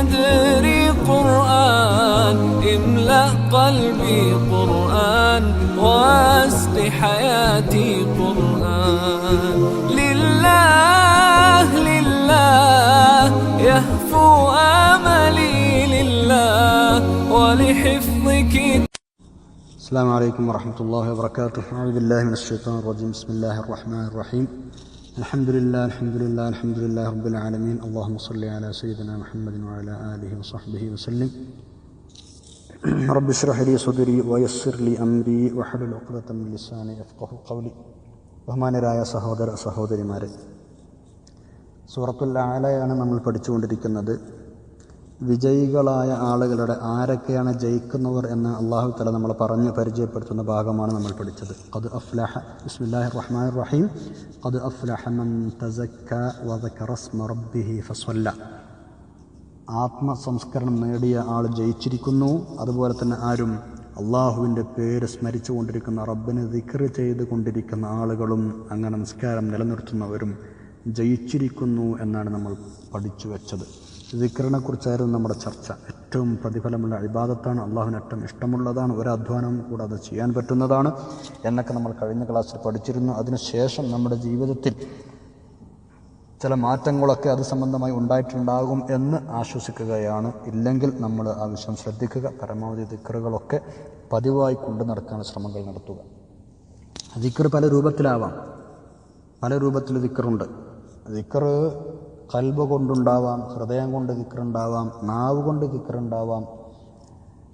صدري قرآن املأ قلبي قرآن واسق حياتي قرآن. لله لله يهفو آملي لله ولحفظ كتاب السلام عليكم ورحمة الله وبركاته. أعوذ بالله من الشيطان الرجيم. بسم الله الرحمن الرحيم. الحمد لله الحمد لله الحمد لله رب العالمين اللهم صل على سيدنا محمد وعلى آله وصحبه وسلم رب اشرح لي صدري ويسر لي أمري وحلل عقدة من لساني يفقه قولي ബഹുമാനരായ സഹോദര സഹോദരിമാരെ സൂറത്തുൽ ആലയാണ് നമ്മൾ പഠിച്ചുകൊണ്ടിരിക്കുന്നത് വിജയികളായ ആളുകളുടെ ആരൊക്കെയാണ് ജയിക്കുന്നവർ എന്ന് അള്ളാഹു തല നമ്മൾ പറഞ്ഞ് പരിചയപ്പെടുത്തുന്ന ഭാഗമാണ് നമ്മൾ പഠിച്ചത്. അത് അഫ്ലഹ ബിസ്മില്ലാഹി റഹ്മാൻ റഹീം. അത് അഫ്ലഹ ആത്മസംസ്കരണം നേടിയ ആൾ ജയിച്ചിരിക്കുന്നു. അതുപോലെ തന്നെ ആരും അള്ളാഹുവിന്റെ പേര് സ്മരിച്ചു കൊണ്ടിരിക്കുന്ന റബ്ബിനെ ദിക്ർ ചെയ്ത് കൊണ്ടിരിക്കുന്ന ആളുകളും അങ്ങനെ നിസ്കാരം നിലനിർത്തുന്നവരും ജയിച്ചിരിക്കുന്നു എന്നാണ് നമ്മൾ പഠിച്ചു വെച്ചത്. ദിക്കറിനെക്കുറിച്ചായിരുന്നു നമ്മുടെ ചർച്ച. ഏറ്റവും പ്രതിഫലമുള്ള അഭിബാധത്താണ് അള്ളാഹുവിന് ഏറ്റവും ഇഷ്ടമുള്ളതാണ്. ഒരു അധ്വാനവും കൂടാതെ ചെയ്യാൻ പറ്റുന്നതാണ് എന്നൊക്കെ നമ്മൾ കഴിഞ്ഞ ക്ലാസ്സിൽ പഠിച്ചിരുന്നു. അതിനുശേഷം നമ്മുടെ ജീവിതത്തിൽ ചില മാറ്റങ്ങളൊക്കെ അത് സംബന്ധമായി ഉണ്ടായിട്ടുണ്ടാകും എന്ന് ആശ്വസിക്കുകയാണ്. ഇല്ലെങ്കിൽ നമ്മൾ ആ വിഷയം ശ്രദ്ധിക്കുക. പരമാവധി ദിക്കറുകളൊക്കെ പതിവായി കൊണ്ടു നടക്കാൻ ശ്രമങ്ങൾ നടത്തുക. ദിക്കർ പല രൂപത്തിലാവാം. പല രൂപത്തിൽ ദിക്കറുണ്ട് ദിക്കർ കൽബ് കൊണ്ടുണ്ടാവാം ഹൃദയം കൊണ്ട് ദിക്കറുണ്ടാവാം നാവ് കൊണ്ട് ദിക്കറുണ്ടാവാം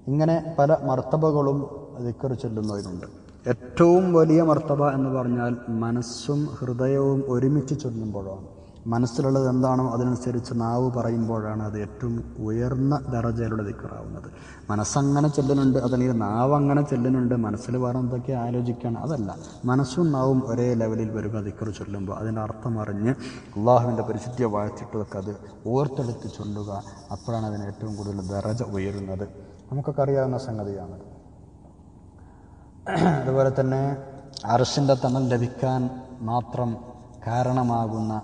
ഇങ്ങനെ പല മർത്തബകളും ദിക്കർ ചൊല്ലുന്നതിനുണ്ട് ഏറ്റവും വലിയ മർത്തബ എന്ന് പറഞ്ഞാൽ മനസ്സും ഹൃദയവും ഒരുമിച്ച് ചൊല്ലുമ്പോഴാണ്. മനസ്സിലുള്ളത് എന്താണോ അതിനനുസരിച്ച് നാവ് പറയുമ്പോഴാണ് അത് ഏറ്റവും ഉയർന്ന ദറജയിലുള്ള ദിക്കറാവുന്നത് മനസ്സങ്ങനെ ചെല്ലുന്നുണ്ട് അതല്ലെങ്കിൽ നാവ് അങ്ങനെ ചെല്ലുന്നുണ്ട് മനസ്സിൽ വേറെ എന്തൊക്കെ ആലോചിക്കണം അതല്ല. മനസ്സും നാവും ഒരേ ലെവലിൽ വരിക ദിക്കർ ചൊല്ലുമ്പോൾ അതിന്റെ അർത്ഥം അറിഞ്ഞ് അള്ളാഹുവിന്റെ പരിശുദ്ധിയെ വാഴ്ത്തിട്ടതൊക്കെ അത് ഓർത്തെടുത്ത് ചൊല്ലുക അപ്പോഴാണ് അതിന് ഏറ്റവും കൂടുതൽ ദറജ ഉയരുന്നത്. നമുക്കൊക്കെ അറിയാവുന്ന സംഗതിയാണ്. അതുപോലെ തന്നെ അർഷിന്റെ തണൽ ലഭിക്കാൻ മാത്രം കാരണമാകുന്ന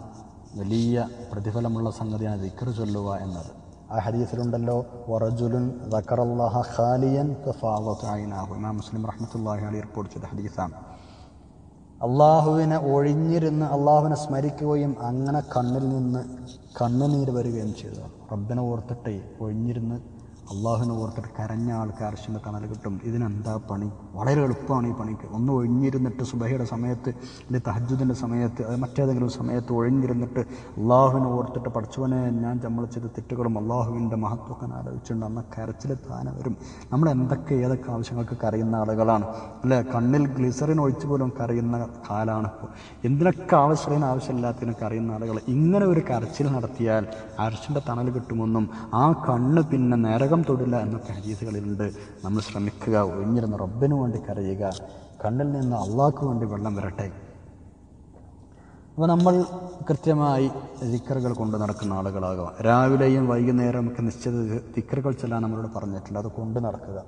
വലിയ പ്രതിഫലമുള്ള സംഗതിയാണ് ദിക്കർ ചൊല്ലുക എന്നത്. ആ ഹദീസിലുണ്ടല്ലോ വറജുലുൻ ദക്കറല്ലാഹ ഖാലിയൻ ഫാവത്തായിനാഹു ഇമാം മുസ്ലിം റഹ്മത്തുള്ളാഹി അലി റിപ്പോർട്ട് ചെയ്ത ഹദീസാണ്. അള്ളാഹുവിനെ ഒഴിഞ്ഞിരുന്ന് അള്ളാഹുവിനെ സ്മരിക്കുകയും അങ്ങനെ കണ്ണിൽ നിന്ന് കണ്ണുനീര് വരികയും ചെയ്തു. റബ്ബിനെ ഓർത്തിട്ടേ ഒഴിഞ്ഞിരുന്ന് അള്ളാഹുവിനെ ഓർത്തിട്ട് കരഞ്ഞ ആൾക്ക് അർശിന്റെ തണൽ കിട്ടും. ഇതിനെന്താ പണി? വളരെ എളുപ്പമാണ് ഈ പണിക്ക്. ഒന്ന് ഒഴിഞ്ഞിരുന്നിട്ട് സുബഹയുടെ സമയത്ത് അല്ലെങ്കിൽ തഹജുദിന്റെ സമയത്ത് അത് മറ്റേതെങ്കിലും സമയത്ത് ഒഴിഞ്ഞിരുന്നിട്ട് അള്ളാഹുവിനെ ഓർത്തിട്ട് പഠിച്ചവനെ ഞാൻ നമ്മൾ ചെയ്ത തെറ്റുകളും അള്ളാഹുവിന്റെ മഹത്വമൊക്കെ ആലോചിച്ചിട്ടുണ്ട്. അന്ന് കരച്ചിൽ താനെ വരും. നമ്മൾ എന്തൊക്കെ ഏതൊക്കെ ആവശ്യങ്ങൾക്ക് കരയുന്ന ആളുകളാണ്. അല്ലേ കണ്ണിൽ ഗ്ലിസറിൻ ഒഴിച്ചു പോലും കരയുന്ന കാലാണ് ഇപ്പോൾ എന്തിനൊക്കെ ആവശ്യത്തിന് ആവശ്യമില്ലാത്തതിനും കറിയുന്ന ആളുകൾ? ഇങ്ങനെ ഒരു കരച്ചിൽ നടത്തിയാൽ അർശിന്റെ തണൽ കിട്ടുമെന്നും ആ കണ്ണ് പിന്നെ നരകം തൊടില്ല എന്നൊക്കെ ഹദീസുകളിലുണ്ട്. നമ്മൾ ശ്രമിക്കുക ഒഴിഞ്ഞിരുന്ന റബ്ബിനു വേണ്ടി കരയുക കണ്ണിൽ നിന്ന് അള്ളാഹ്ക്ക് വേണ്ടി വെള്ളം വരട്ടെ. അപ്പോൾ നമ്മൾ കൃത്യമായി ദിക്കറുകൾ കൊണ്ട് നടക്കുന്ന ആളുകളാകുക രാവിലെയും വൈകുന്നേരം ഒക്കെ നിശ്ചിത ദിക്കറുകൾ ചെല്ലാൻ നമ്മളോട് പറഞ്ഞിട്ടുണ്ട്. അത് കൊണ്ട് നടക്കുക.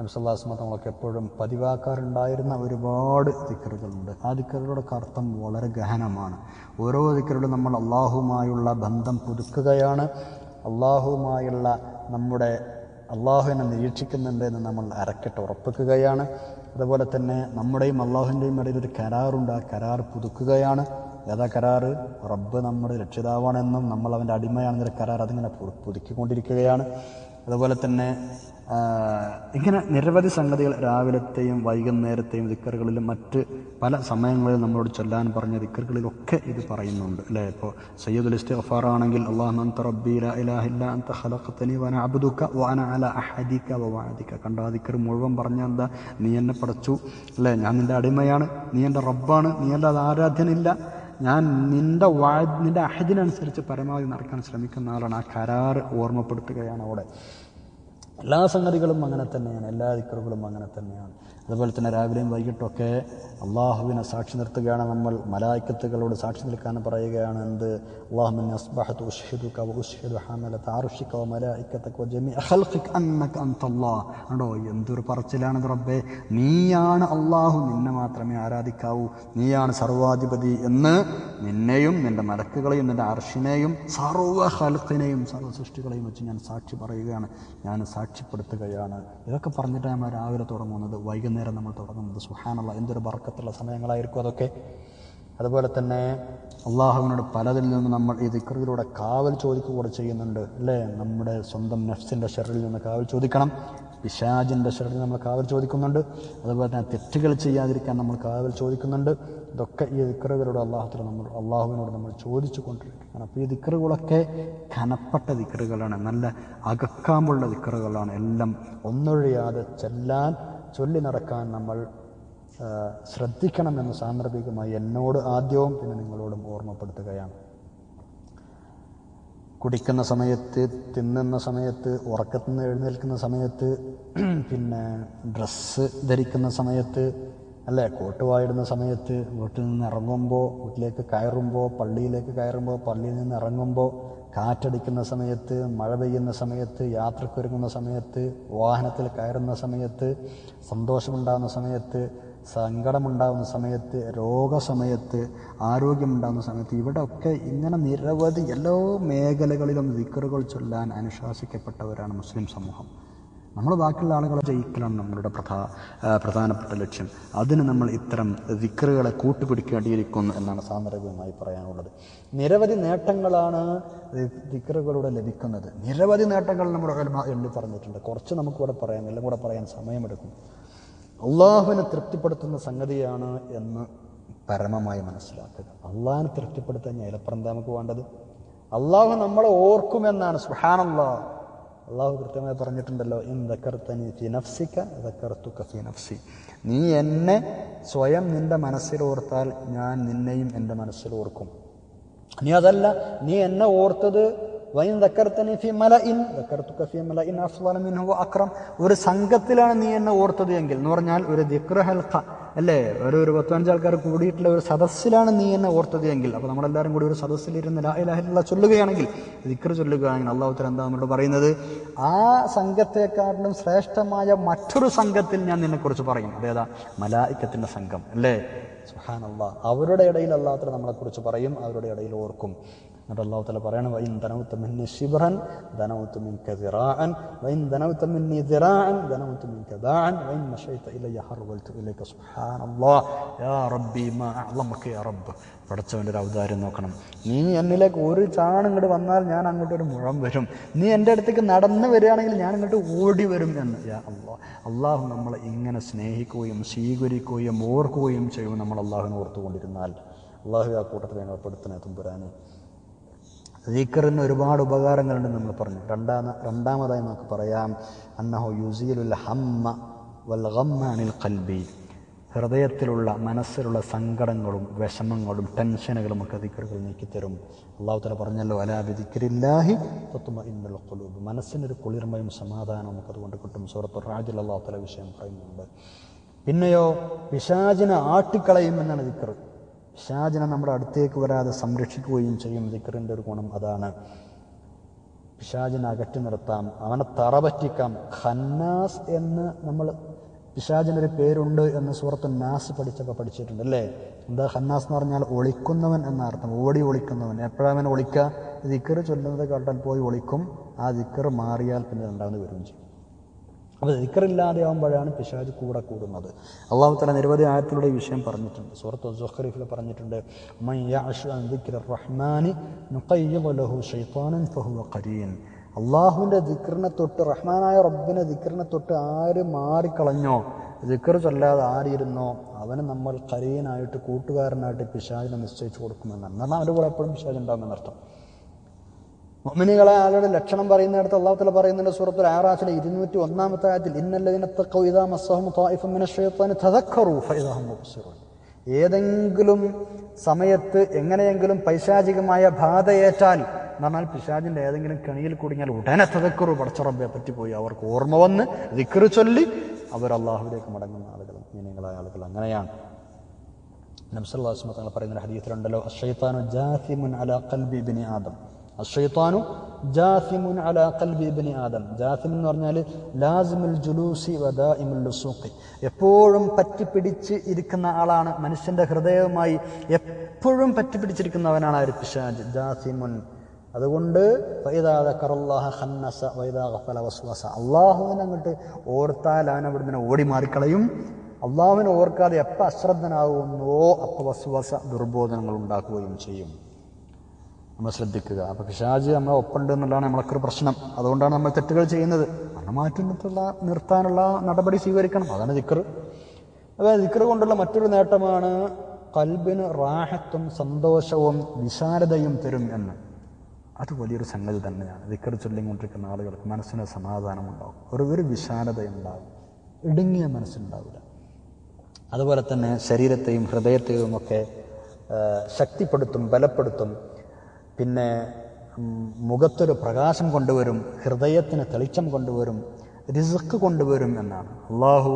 നബ്സല്ലാസ്മ എപ്പോഴും പതിവാക്കാറുണ്ടായിരുന്ന ഒരുപാട് ദിക്കറുകളുണ്ട് ആ ദിക്കറുകളുടെ അർത്ഥം വളരെ ഗഹനമാണ്. ഓരോ ദിക്കറുകളും നമ്മൾ അള്ളാഹുമായുള്ള ബന്ധം പുതുക്കുകയാണ്. അള്ളാഹുവുമായുള്ള നമ്മുടെ അള്ളാഹുവിനെ നിരീക്ഷിക്കുന്നുണ്ട് എന്ന് നമ്മൾ അരക്കെട്ട് ഉറപ്പിക്കുകയാണ്. അതുപോലെ തന്നെ നമ്മുടെയും അള്ളാഹുവിന്റെയും ഇടയിൽ ഒരു കരാറുണ്ട്. ആ കരാർ പുതുക്കുകയാണ്. ഏതാ കരാറ്? റബ്ബ് നമ്മുടെ രക്ഷിതാവാണെന്നും നമ്മൾ അവന്റെ അടിമയാണെന്നൊരു കരാർ അതിങ്ങനെ പുതുക്കിക്കൊണ്ടിരിക്കുകയാണ്. അതുപോലെ തന്നെ ഇങ്ങനെ നിരവധി സംഗതികൾ രാവിലത്തെയും വൈകുന്നേരത്തെയും ദിക്കറുകളിലും മറ്റ് പല സമയങ്ങളിലും നമ്മളോട് ചൊല്ലാൻ പറഞ്ഞ ദിക്കറുകളിലൊക്കെ ഇത് പറയുന്നുണ്ട് അല്ലേ? ഇപ്പോൾ സയ്യദുൽ ഇസ്തിഗ്ഫാർ ആണെങ്കിൽ കണ്ടാ ആ ദിക്കർ മുഴുവൻ പറഞ്ഞാൽ എന്താ? നീ എന്നെ പടച്ചു അല്ലേ? ഞാൻ നിന്റെ അടിമയാണ് നീ എന്റെ റബ്ബാണ് നീ അല്ലാതെ ആരാധ്യനില്ല. ഞാൻ നിന്റെ വാ നിന്റെ അഹദിനനുസരിച്ച് പരമാവധി നടക്കാൻ ശ്രമിക്കുന്ന ആളാണ്. ആ കരാർ ഓർമ്മപ്പെടുത്തുകയാണ് അവിടെ. എല്ലാ സംഗതികളും അങ്ങനെ തന്നെയാണ്. എല്ലാ ദിക്കറുകളും അങ്ങനെ തന്നെയാണ്. അതുപോലെ തന്നെ രാവിലെയും വൈകിട്ടൊക്കെ അള്ളാഹുവിനെ സാക്ഷി നിർത്തുകയാണ് നമ്മൾ. മലായിക്കത്തുകളോട് സാക്ഷി നിൽക്കാൻ പറയുകയാണ് എന്ത്? അള്ളാഹുമിൻ അസ്ബഹത്ത് ഉഷ്ഹിദുക വ ഉഷ്ഹിദു ഹാമലത അർഷിക വ മലായിക്കതക വ ജമീഅ ഖൽഖിക അന്നക അൻതല്ലാഹ് കണ്ടോ എന്തൊരു പറച്ചിലാണ് റബ്ബേ. നീയാണ് അള്ളാഹു നിന്നെ മാത്രമേ ആരാധിക്കാവൂ. നീയാണ് സർവാധിപതി എന്ന് നിന്നെയും നിന്റെ മലക്കുകളെയും നിന്റെ അർഷിനെയും സർവ ഹൽക്കിനെയും സർവ സൃഷ്ടികളെയും വെച്ച് ഞാൻ സാക്ഷി പറയുകയാണ്. ഞാൻ സാക്ഷിപ്പെടുത്തുകയാണ് ഇതൊക്കെ പറഞ്ഞിട്ടാണ് നമ്മൾ രാവിലെ തുടങ്ങുന്നത്. വൈകുന്നേരം നമ്മൾ തുടങ്ങുന്നത്. സുഹാനുള്ള എന്തൊരു ബർക്കത്തുള്ള സമയങ്ങളായിരിക്കും അതൊക്കെ. അതുപോലെ തന്നെ അള്ളാഹുവിനോട് പലതിൽ നിന്ന് നമ്മൾ ഈ ദിക്കറിലൂടെ കാവൽ ചോദിക്കുക കൂടെ ചെയ്യുന്നുണ്ട് അല്ലേ? നമ്മുടെ സ്വന്തം നഫ്സിന്റെ ഷെറിൽ നിന്ന് കാവൽ ചോദിക്കണം. പിശാജിന്റെ ഷെറിൽ നമ്മൾ കാവൽ ചോദിക്കുന്നുണ്ട്. അതുപോലെ തന്നെ തെറ്റുകൾ ചെയ്യാതിരിക്കാൻ നമ്മൾ കാവൽ ചോദിക്കുന്നുണ്ട്. ഇതൊക്കെ ഈ ദിക്കറുകളോട് അള്ളാഹുത്തിൽ നമ്മൾ അള്ളാഹുവിനോട് നമ്മൾ ചോദിച്ചു കൊണ്ടിരിക്കുകയാണ്. അപ്പോൾ ഈ ദിക്കറുകളൊക്കെ കനപ്പെട്ട ദിക്കറുകളാണ് നല്ല അകക്കാമുള്ള ദിക്കറുകളാണ് എല്ലാം ഒന്നൊഴിയാതെ ചെല്ലാൻ ചൊല്ലി നടക്കാൻ നമ്മൾ ശ്രദ്ധിക്കണമെന്ന് സാന്ദർഭികമായി എന്നോട് ആദ്യവും പിന്നെ നിങ്ങളോടും ഓർമ്മപ്പെടുത്തുകയാണ്. കുടിക്കുന്ന സമയത്ത് തിന്നുന്ന സമയത്ത് ഉറക്കത്തിൽ നിന്ന് എഴുന്നേൽക്കുന്ന സമയത്ത് പിന്നെ ഡ്രസ്സ് ധരിക്കുന്ന സമയത്ത് അല്ലേ? കോട്ട് വായിടുന്ന സമയത്ത് വീട്ടിൽ നിന്ന് ഇറങ്ങുമ്പോൾ വീട്ടിലേക്ക് കയറുമ്പോൾ പള്ളിയിലേക്ക് കയറുമ്പോൾ പള്ളിയിൽ നിന്ന് ഇറങ്ങുമ്പോൾ കാറ്റടിക്കുന്ന സമയത്ത് മഴ പെയ്യുന്ന സമയത്ത് യാത്രക്കൊരുങ്ങുന്ന സമയത്ത് വാഹനത്തിൽ കയറുന്ന സമയത്ത് സന്തോഷമുണ്ടാകുന്ന സമയത്ത് സങ്കടമുണ്ടാകുന്ന സമയത്ത് രോഗസമയത്ത് ആരോഗ്യമുണ്ടാകുന്ന സമയത്ത് ഇവിടെ ഒക്കെ ഇങ്ങനെ നിരവധി എല്ലാ മേഖലകളിലും ദിക്കറുകൾ ചൊല്ലാൻ അനുശാസിക്കപ്പെട്ടവരാണ് മുസ്ലിം സമൂഹം. നമ്മൾ ബാക്കിയുള്ള ആളുകളെ ജയിക്കലാണ് നമ്മളുടെ പ്രധാ പ്രധാനപ്പെട്ട ലക്ഷ്യം. അതിന് നമ്മൾ ഇത്തരം വിക്രുകളെ കൂട്ടുപിടിക്കേണ്ടിയിരിക്കുന്നു എന്നാണ് സാന്ദർഭികമായി പറയാനുള്ളത്. നിരവധി നേട്ടങ്ങളാണ് ദിക്കറുകളുടെ ലഭിക്കുന്നത്. നിരവധി നേട്ടങ്ങൾ നമ്മുടെ എണ്ണി പറഞ്ഞിട്ടുണ്ട്. കുറച്ച് നമുക്കിവിടെ പറയാം എല്ലാം കൂടെ പറയാൻ സമയമെടുക്കും. അള്ളാഹുവിനെ തൃപ്തിപ്പെടുത്തുന്ന സംഗതിയാണ് എന്ന് പരമമായി മനസ്സിലാക്കുക. അള്ളാഹിനെ തൃപ്തിപ്പെടുത്താൻ എന്താ നമുക്ക് വേണ്ടത്? അള്ളാഹു നമ്മളെ ഓർക്കുമെന്നാണ്. സുഹാനല്ലാ അള്ളാഹു കൃത്യമായി പറഞ്ഞിട്ടുണ്ടല്ലോ ഇൻ ദക്കർത്തനി ഫി നഫ്സിക ദക്കർത്തുക ഫി നഫ്സി. നീ എന്നെ സ്വയം നിന്റെ മനസ്സിൽ ഓർത്താൽ ഞാൻ നിന്നെയും എന്റെ മനസ്സിൽ ഓർക്കും. നീ അതല്ല നീ എന്നെ ഓർത്തത് വൈൻ ദക്കർത്തനി ഫി മല ഇൻ ദക്കർത്തുക ഫി മല ഇൻ അഫ്ളല മിൻഹു വ അക്രം. ഒരു സംഘത്തിലാണ് നീ എന്നെ ഓർത്തത് എങ്കിൽ എന്ന് പറഞ്ഞാൽ ഒരു ദിക്ര ഹൽഖ അല്ലേ? ഒരു ഒരു പത്തഞ്ച് ആൾക്കാർ കൂടിയിട്ടുള്ള ഒരു സദസ്സിലാണ് നീ എന്നെ ഓർത്തത് എങ്കിൽ. അപ്പോൾ നമ്മളെല്ലാവരും കൂടി ഒരു സദസ്സിലിരുന്ന് ലാ ഇലാഹ ഇല്ലല്ലാഹ് ചൊല്ലുകയാണെങ്കിൽ ദിക്ർ ചൊല്ലുകയാണെങ്കിൽ അള്ളാഹു തല എന്താ നമ്മളോട് പറയുന്നത്? ആ സംഘത്തെക്കാട്ടിലും ശ്രേഷ്ഠമായ മറ്റൊരു സംഘത്തിൽ ഞാൻ നിന്നെക്കുറിച്ച് പറയും. അതേതാ മലായിക്കത്തിന്റെ സംഘം. അല്ലേ? അള്ളാഹ് അവരുടെ ഇടയിൽ അള്ളാഹുത്തരം നമ്മളെക്കുറിച്ച് പറയും അവരുടെ ഇടയിൽ ഓർക്കും. എന്നിട്ട് അള്ളാഹു തല പറയണം വൈൻ ദനൗത്ത മിന്നി ശിബ്രൻ ദനൗത്ത കതിറാൻ വൈൻ ദിറാഅൻ ദനൗത്ത മിൻക ദാഅൻ വൈൻ മശൈത ഇലയ്യ ഹർവൽതു ഇലൈക സുബ്ഹാനല്ലാഹ് യാ റബ്ബി മാ അള്ളമക്ക് യാ റബ്ബ്. പടച്ചവന്റെ ഒരു ഔദാര്യം നോക്കണം. നീ എന്നിലേക്ക് ഒരു ചാണ് ഇങ്ങോട്ട് വന്നാൽ ഞാൻ അങ്ങോട്ട് ഒരു മുഴം വരും. നീ എന്റെ അടുത്തേക്ക് നടന്നു വരികയാണെങ്കിൽ ഞാൻ ഇങ്ങോട്ട് ഓടി വരും എന്ന്. യാ അള്ളാഹ് അള്ളാഹു നമ്മളെ ഇങ്ങനെ സ്നേഹിക്കുകയും സ്വീകരിക്കുകയും ഓർക്കുകയും ചെയ്യും നമ്മൾ അള്ളാഹുവിനെ ഓർത്തുകൊണ്ടിരുന്നാൽ. അള്ളാഹു ആ കൂട്ടത്തിൽ ഞങ്ങൾ പെടുത്തണേ തുമ്പുരാനെ. ദിക്കറിന് ഒരുപാട് ഉപകാരങ്ങളുണ്ട് നമ്മൾ പറഞ്ഞു. രണ്ടാമ രണ്ടാമതായി നമുക്ക് പറയാം അന്നഹു യുസീലുൽ ഹമ്മ വൽ ഗമ്മാനിൽ ഖൽബി. ഹൃദയത്തിലുള്ള മനസ്സിലുള്ള സങ്കടങ്ങളും വിഷമങ്ങളും ടെൻഷനുകളും ഒക്കെ ദിക്കറുകൾ നീക്കിത്തരും. അള്ളാഹു തല പറഞ്ഞല്ലോ അലാബി ദിക്കറില്ലാഹി തത്തുമ ഇന്നൽ കൊലൂബ് മനസ്സിനൊരു കുളിർമയും സമാധാനവും നമുക്ക് അതുകൊണ്ട് കിട്ടും. സൂറത്ത് റാജിൽ അള്ളാഹു തല വിഷയം പറയുന്നുണ്ട്. പിന്നെയോ പിശാചിനെ ആട്ടിക്കളയും എന്നാണ് ദിക്കർ പിശാചിനെ നമ്മുടെ അടുത്തേക്ക് വരാതെ സംരക്ഷിക്കുകയും ചെയ്യും ദിക്കറിന്റെ ഒരു ഗുണം അതാണ്. പിശാചിനെ അകറ്റി നിർത്താം. അവനെ തറ പറ്റിക്കാം ഖന്നാസ് എന്ന് നമ്മൾ പിശാചിനൊരു പേരുണ്ട് എന്ന് സുഹൃത്ത് നാസ് പഠിച്ചപ്പോൾ പഠിച്ചിട്ടുണ്ട് അല്ലേ? എന്താ ഖന്നാസ് എന്ന് പറഞ്ഞാൽ ഒളിക്കുന്നവൻ എന്ന അർത്ഥം ഓടി ഒളിക്കുന്നവൻ. എപ്പോഴാണ് അവൻ ഒളിക്കുക ദിക്കറ് ചൊല്ലുന്നത് കേട്ടാൽ പോയി ഒളിക്കും. ആ ദിക്കറ് മാറിയാൽ പിന്നെ രണ്ടാമത് വരികയും ചെയ്യും. അപ്പോൾ ദിക്കറില്ലാതെയാകുമ്പോഴാണ് പിശാജ് കൂടെ കൂടുന്നത്. അള്ളാഹു തല നിരവധി ആയത്തിലൂടെ ഈ വിഷയം പറഞ്ഞിട്ടുണ്ട്. സൂറത്ത് സുഖറീഫിൽ പറഞ്ഞിട്ടുണ്ട് "മൻ അൻ ദിക്രി റഹ്മാനി നുഖയ്യിദ് ലഹു ശൈത്താനൻ ഫഹുവ ഖരീൻ. അള്ളാഹുവിന്റെ ദിക്റിനെ തൊട്ട് റഹ്മാനായ റബ്ബിനെ ദിക്റിനെ തൊട്ട് ആര് മാറിക്കളഞ്ഞോ ദിക്കർ ചൊല്ലാതെ ആരിയിരുന്നോ അവന് നമ്മൾ കരീനായിട്ട് കൂട്ടുകാരനായിട്ട് പിശാജിനെ നിശ്ചയിച്ചു കൊടുക്കുമെന്നാണ്. എന്നാൽ അവന്റെ കൂടെ എപ്പോഴും പിശാജ് ഉണ്ടാകുമെന്നർത്ഥം മുഅ്മിനുകളെ ആളുടെ ലക്ഷണം പറയുന്നിടത്ത് അള്ളാഹു തആല പറയുന്നുണ്ട് സൂറത്തുൽ ആറാഫിലെ ഇരുന്നൂറ്റി ഒന്നാമത്തെ ആയത്തിൽ ഹും ഏതെങ്കിലും സമയത്ത് എങ്ങനെയെങ്കിലും പൈശാചികമായ ബാധയേറ്റാൽ എന്ന് പറഞ്ഞാൽ ഏതെങ്കിലും കെണിയിൽ കുടുങ്ങിയാൽ ഉടനെ തദക്കറു പറ്റി പറ്റിപ്പോയി. അവർക്ക് ഓർമ്മ വന്ന് ദിക്റ് ചൊല്ലി അവർ അള്ളാഹുവിലേക്ക് മടങ്ങുന്ന ആളുകളും മീനങ്ങളായ ആളുകൾ അങ്ങനെയാണ്. നംസല്ലാസ്മ തങ്ങൾ പറയുന്ന ഹദീസിലുണ്ടല്ലോ അഷൈത്താനു ജാസിമുൻ അല കൽബി ബിനി ആദം. അഷൈത്താനു ജാസിമുൻ അല കൽബി ഇബ്നി ആദം. ജാസിം എന്ന് പറഞ്ഞാൽ ലാസിമുൽ ജുലൂസി വദാഇമുൽ ലുസൂഖി. എപ്പോഴും പറ്റിപ്പിടിച്ച് ഇരിക്കുന്ന ആളാണ് മനുഷ്യന്റെ ഹൃദയവുമായി എപ്പോഴും പറ്റിപ്പിടിച്ചിരിക്കുന്നവനാണ് ആ ഒരു പിശാജ് ജാസിമുൻ. അതുകൊണ്ട് അള്ളാഹുവിനെ അങ്ങോട്ട് ഓർത്താൽ അവൻ അവിടെ നിന്ന് ഓടി മാറിക്കളയും. അള്ളാഹുവിനെ ഓർക്കാതെ എപ്പോൾ അശ്രദ്ധനാകുന്നുവോ അപ്പോൾ വസ്വസ ദുർബോധനങ്ങൾ ഉണ്ടാക്കുകയും ചെയ്യും. നമ്മൾ ശ്രദ്ധിക്കുക. അപ്പോൾ പിശാജ് നമ്മളെ ഒപ്പുണ്ട് എന്നുള്ളതാണ് നമ്മളൊക്കെ ഒരു പ്രശ്നം. അതുകൊണ്ടാണ് നമ്മൾ തെറ്റുകൾ ചെയ്യുന്നത്. അത് മാറ്റുന്നിട്ടുള്ള നിർത്താനുള്ള നടപടി സ്വീകരിക്കണം. അതാണ് ദിക്കർ അപ്പോൾ ദിക്കർ കൊണ്ടുള്ള മറ്റൊരു നേട്ടമാണ് കൽബിന് റാഹത്തും സന്തോഷവും വിശാലതയും തരും എന്ന്. അത് വലിയൊരു സംഗതി തന്നെയാണ്. ദിക്കർ ചൊല്ലിക്കൊണ്ടിരിക്കുന്ന ആളുകൾക്ക് മനസ്സിന് സമാധാനം ഉണ്ടാവും. ഒരു ഒരു വിശാലതയുണ്ടാകും ഇടുങ്ങിയ മനസ്സുണ്ടാവില്ല. അതുപോലെ തന്നെ ശരീരത്തെയും ഹൃദയത്തെയും ഒക്കെ ശക്തിപ്പെടുത്തും ബലപ്പെടുത്തും. പിന്നെ മുഖത്തൊരു പ്രകാശം കൊണ്ടുവരും ഹൃദയത്തിന് തെളിച്ചം കൊണ്ടുവരും റിസുക്ക് കൊണ്ടുവരും എന്നാണ്. അള്ളാഹു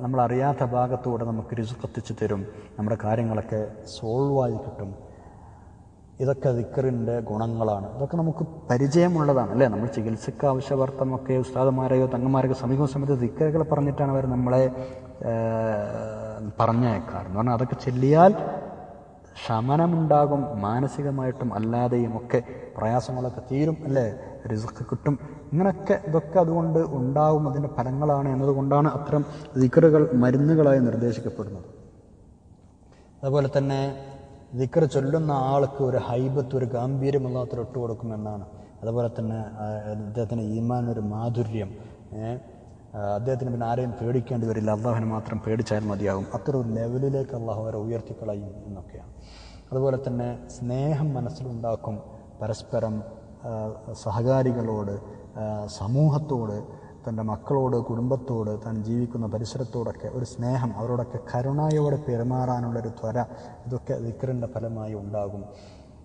നമ്മളറിയാത്ത ഭാഗത്തൂടെ നമുക്ക് റിസുക്ക് എത്തിച്ചു തരും. നമ്മുടെ കാര്യങ്ങളൊക്കെ സോൾവായി കിട്ടും. ഇതൊക്കെ ദിക്കറിന്റെ ഗുണങ്ങളാണ്. ഇതൊക്കെ നമുക്ക് പരിചയമുള്ളതാണ് അല്ലേ? നമ്മൾ ചികിത്സയ്ക്ക് ആവശ്യവർത്തമൊക്കെ ഉസ്താദന്മാരെയോ തങ്ങന്മാരെയോ സമീപ സമയത്ത് ദിക്കറുകൾ പറഞ്ഞിട്ടാണ് അവർ നമ്മളെ പറഞ്ഞയക്കാറ്. എന്ന് പറഞ്ഞാൽ അതൊക്കെ ചെല്ലിയാൽ ശമനമുണ്ടാകും മാനസികമായിട്ടും അല്ലാതെയും ഒക്കെ പ്രയാസങ്ങളൊക്കെ തീരും അല്ലേ? റിസ്ക് കിട്ടും. ഇങ്ങനെയൊക്കെ ഇതൊക്കെ അതുകൊണ്ട് ഉണ്ടാവും അതിന്റെ ഫലങ്ങളാണ് എന്നതുകൊണ്ടാണ് അത്തരം ദിക്കറുകൾ മരുന്നുകളായി നിർദ്ദേശിക്കപ്പെടുന്നത്. അതുപോലെ തന്നെ ദിക്കർ ചൊല്ലുന്ന ആൾക്ക് ഒരു ഹൈബത്ത് ഒരു ഗാംഭീര്യമുള്ളാത്തൊരു ഇട്ട് കൊടുക്കുമെന്നാണ് അതുപോലെ തന്നെ അദ്ദേഹത്തിന് ഈമാൻ ഒരു മാധുര്യം അദ്ദേഹത്തിന് പിന്നെ ആരെയും പേടിക്കേണ്ടി വരില്ല. അള്ളാഹുവിനെ മാത്രം പേടിച്ചാൽ മതിയാകും. അത്ര ഒരു ലെവലിലേക്ക് അള്ളാഹു അവരെ ഉയർത്തിക്കളയും എന്നൊക്കെയാണ്. അതുപോലെ തന്നെ സ്നേഹം മനസ്സിലുണ്ടാക്കും. പരസ്പരം സഹകാരികളോട് സമൂഹത്തോട് തന്റെ മക്കളോട് കുടുംബത്തോട് താൻ ജീവിക്കുന്ന പരിസരത്തോടൊക്കെ ഒരു സ്നേഹം അവരോടൊക്കെ കരുണയോടെ പെരുമാറാനുള്ളൊരു ത്വര ഇതൊക്കെ വിക്രന്റെ ഫലമായി ഉണ്ടാകും.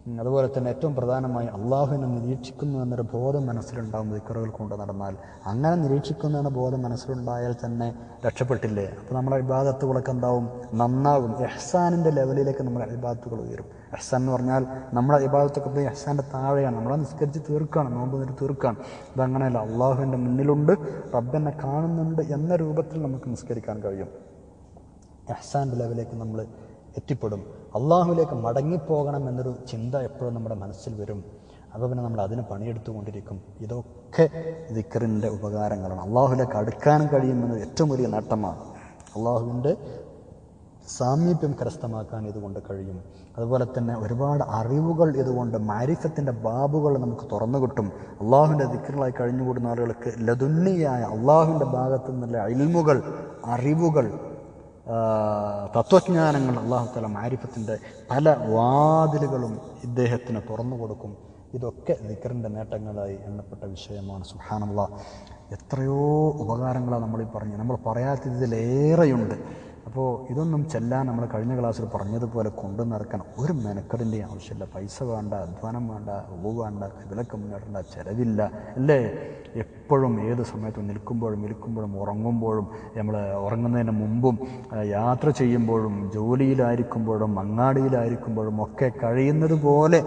അതുപോലെ തന്നെ ഏറ്റവും പ്രധാനമായി അള്ളാഹുവിനെ നിരീക്ഷിക്കുന്നു എന്നൊരു ബോധം മനസ്സിലുണ്ടാകും ദിക്കറുകൾ കൊണ്ട് നടന്നാൽ. അങ്ങനെ നിരീക്ഷിക്കുന്നു എന്ന ബോധം മനസ്സിലുണ്ടായാൽ തന്നെ രക്ഷപ്പെട്ടില്ലേ? അപ്പോൾ നമ്മുടെ ഇബാദത്തുകളൊക്കെ എന്താവും? നന്നാകും എഹ്സാനിന്റെ ലെവലിലേക്ക് നമ്മുടെ ഇബാദത്തുകൾ ഉയരും. എഹ്സാൻ എന്ന് പറഞ്ഞാൽ നമ്മുടെ ഇബാദത്തൊക്കെ പോയി എഹ്സാന്റെ താഴെയാണ്. നമ്മളെ നിസ്കരിച്ച് തീർക്കുകയാണ് നോമ്പ് നിട്ട് തീർക്കുകയാണ് അതങ്ങനെയല്ല അള്ളാഹുവിന്റെ മുന്നിലുണ്ട്. റബ്ബെന്നെ കാണുന്നുണ്ട് എന്ന രൂപത്തിൽ നമുക്ക് നിസ്കരിക്കാൻ കഴിയും. എഹ്സാന്റെ ലെവലിലേക്ക് നമ്മൾ എത്തിപ്പെടും. അള്ളാഹുവിലേക്ക് മടങ്ങിപ്പോകണം എന്നൊരു ചിന്ത എപ്പോഴും നമ്മുടെ മനസ്സിൽ വരും. അപ്പോൾ പിന്നെ നമ്മൾ അതിന് പണിയെടുത്തുകൊണ്ടിരിക്കും. ഇതൊക്കെ ദിക്കറിന്റെ ഉപകാരങ്ങളാണ്. അള്ളാഹുവിലേക്ക് അടുക്കാനും കഴിയുമെന്നത് ഏറ്റവും വലിയ നേട്ടമാണ്. അള്ളാഹുവിന്റെ സാമീപ്യം കരസ്ഥമാക്കാൻ ഇതുകൊണ്ട് കഴിയും. അതുപോലെ തന്നെ ഒരുപാട് അറിവുകൾ ഇതുകൊണ്ട് മാരിഫത്തിന്റെ ബാബുകൾ നമുക്ക് തുറന്നു കിട്ടും. അള്ളാഹുവിന്റെ ദിക്കറുകളായി കഴിഞ്ഞുകൂടുന്ന ആളുകൾക്ക് ലതുന്നിയായ അള്ളാഹുവിന്റെ ഭാഗത്തു നിന്നുള്ള അയിൽമുകൾ അറിവുകൾ തത്വജ്ഞാനങ്ങൾ അള്ളാഹുത്തല തല മാരിഫത്തിന്റെ പല വാതിലുകളും ഇദ്ദേഹത്തിന് തുറന്നു കൊടുക്കും. ഇതൊക്കെ ദിക്കറിന്റെ നേട്ടങ്ങളായി എണ്ണപ്പെട്ട വിഷയമാണ്. സുഹാനുള്ള എത്രയോ ഉപകാരങ്ങളാണ് നമ്മളീ പറഞ്ഞു. നമ്മൾ പറയാത്തതിലേറെയുണ്ട് അപ്പോൾ ഇതൊന്നും ചെല്ലാൻ നമ്മൾ കഴിഞ്ഞ ക്ലാസ്സിൽ പറഞ്ഞതുപോലെ കൊണ്ടു നടക്കണം. ഒരു മെനക്കെടിന്റെ ആവശ്യമില്ല. പൈസ വേണ്ട അധ്വാനം വേണ്ട ഉവ് വേണ്ട വിലക്ക് മുന്നേറേണ്ട ചിലവില്ല. അല്ലേ? എപ്പോഴും ഏത് സമയത്തും നിൽക്കുമ്പോഴും ഇരിക്കുമ്പോഴും ഉറങ്ങുമ്പോഴും നമ്മൾ ഉറങ്ങുന്നതിന് മുമ്പും യാത്ര ചെയ്യുമ്പോഴും ജോലിയിലായിരിക്കുമ്പോഴും അങ്ങാടിയിലായിരിക്കുമ്പോഴും ഒക്കെ കഴിയുന്നത് പോലെ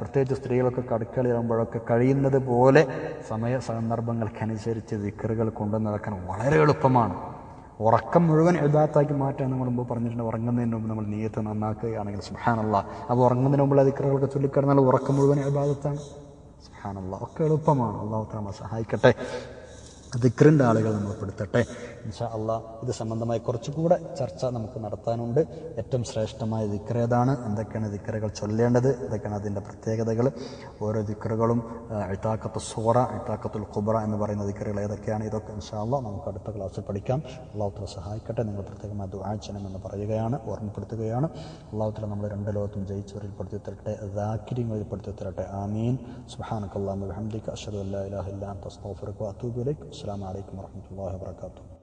പ്രത്യേകിച്ച് സ്ത്രീകളൊക്കെ കടുക്കളിയാകുമ്പോഴൊക്കെ കഴിയുന്നത് പോലെ സമയ സന്ദർഭങ്ങൾക്കനുസരിച്ച് വിക്കറുകൾ കൊണ്ടു നടക്കാൻ വളരെ എളുപ്പമാണ്. ഉറക്കം മുഴുവൻ എഴുതാത്താക്കി മാറ്റാൻ നമ്മൾ മുമ്പ് പറഞ്ഞിട്ടുണ്ട്. ഉറങ്ങുന്നതിന് മുമ്പ് നമ്മൾ നീയത്ത് നന്നാക്കുകയാണെങ്കിൽ സുഹാനല്ല അപ്പോൾ ഉറങ്ങുന്നതിന് മുമ്പ് ദിക്കറുകളൊക്കെ ചൊല്ലിക്കിടന്നാൽ ഉറക്കം മുഴുവൻ ഇബാദത്താണ്. സുഹാനല്ല ഒക്കെ എളുപ്പമാണ്. അള്ളാഹു താമ സഹായിക്കട്ടെ. ദിക്റിന്റെ ആളുകൾ നമ്മൾ പെടുത്തട്ടെ. ഇൻഷാ ഇത് സംബന്ധമായി കുറച്ചുകൂടെ ചർച്ച നമുക്ക് നടത്താനുണ്ട്. ഏറ്റവും ശ്രേഷ്ഠമായ ദിക്റഏതാണ് എന്തൊക്കെയാണ് ദിക്റുകൾ ചൊല്ലേണ്ടത്? എന്തൊക്കെയാണ് അതിന്റെ പ്രത്യേകതകൾ? ഓരോ ദിക്റുകളും എഴുത്താക്കത്ത് സോറ എഴുത്താക്കത്തുൽ കുബറ എന്ന് പറയുന്ന ദിക്റുകൾ ഏതൊക്കെയാണ്? ഇതൊക്കെ ഇൻഷാ നമുക്ക് അടുത്ത ക്ലാസ്സിൽ പഠിക്കാം. അള്ളാഹുത്തല സഹായിക്കട്ടെ. നിങ്ങൾ പ്രത്യേകമായി ദുആചനം എന്ന് പറയുകയാണ് ഓർമ്മപ്പെടുത്തുകയാണ്. അള്ളാഹുത്തല നമ്മൾ രണ്ട് ലോകത്തും ജയിച്ചവരിൽ പെടുത്തി തരട്ടെ ദാക്കിര്യങ്ങളിൽ പെടുത്തി തരട്ടെ. ആമീൻ. സുഹാനക്കല്ലാമി ഹംദിക്ക് അഷദ് അല്ലാ ഇലാഹ ഇല്ലാ അൻത അസ്തഗ്ഫിറുക വഅതൂബു ഇലൈക്.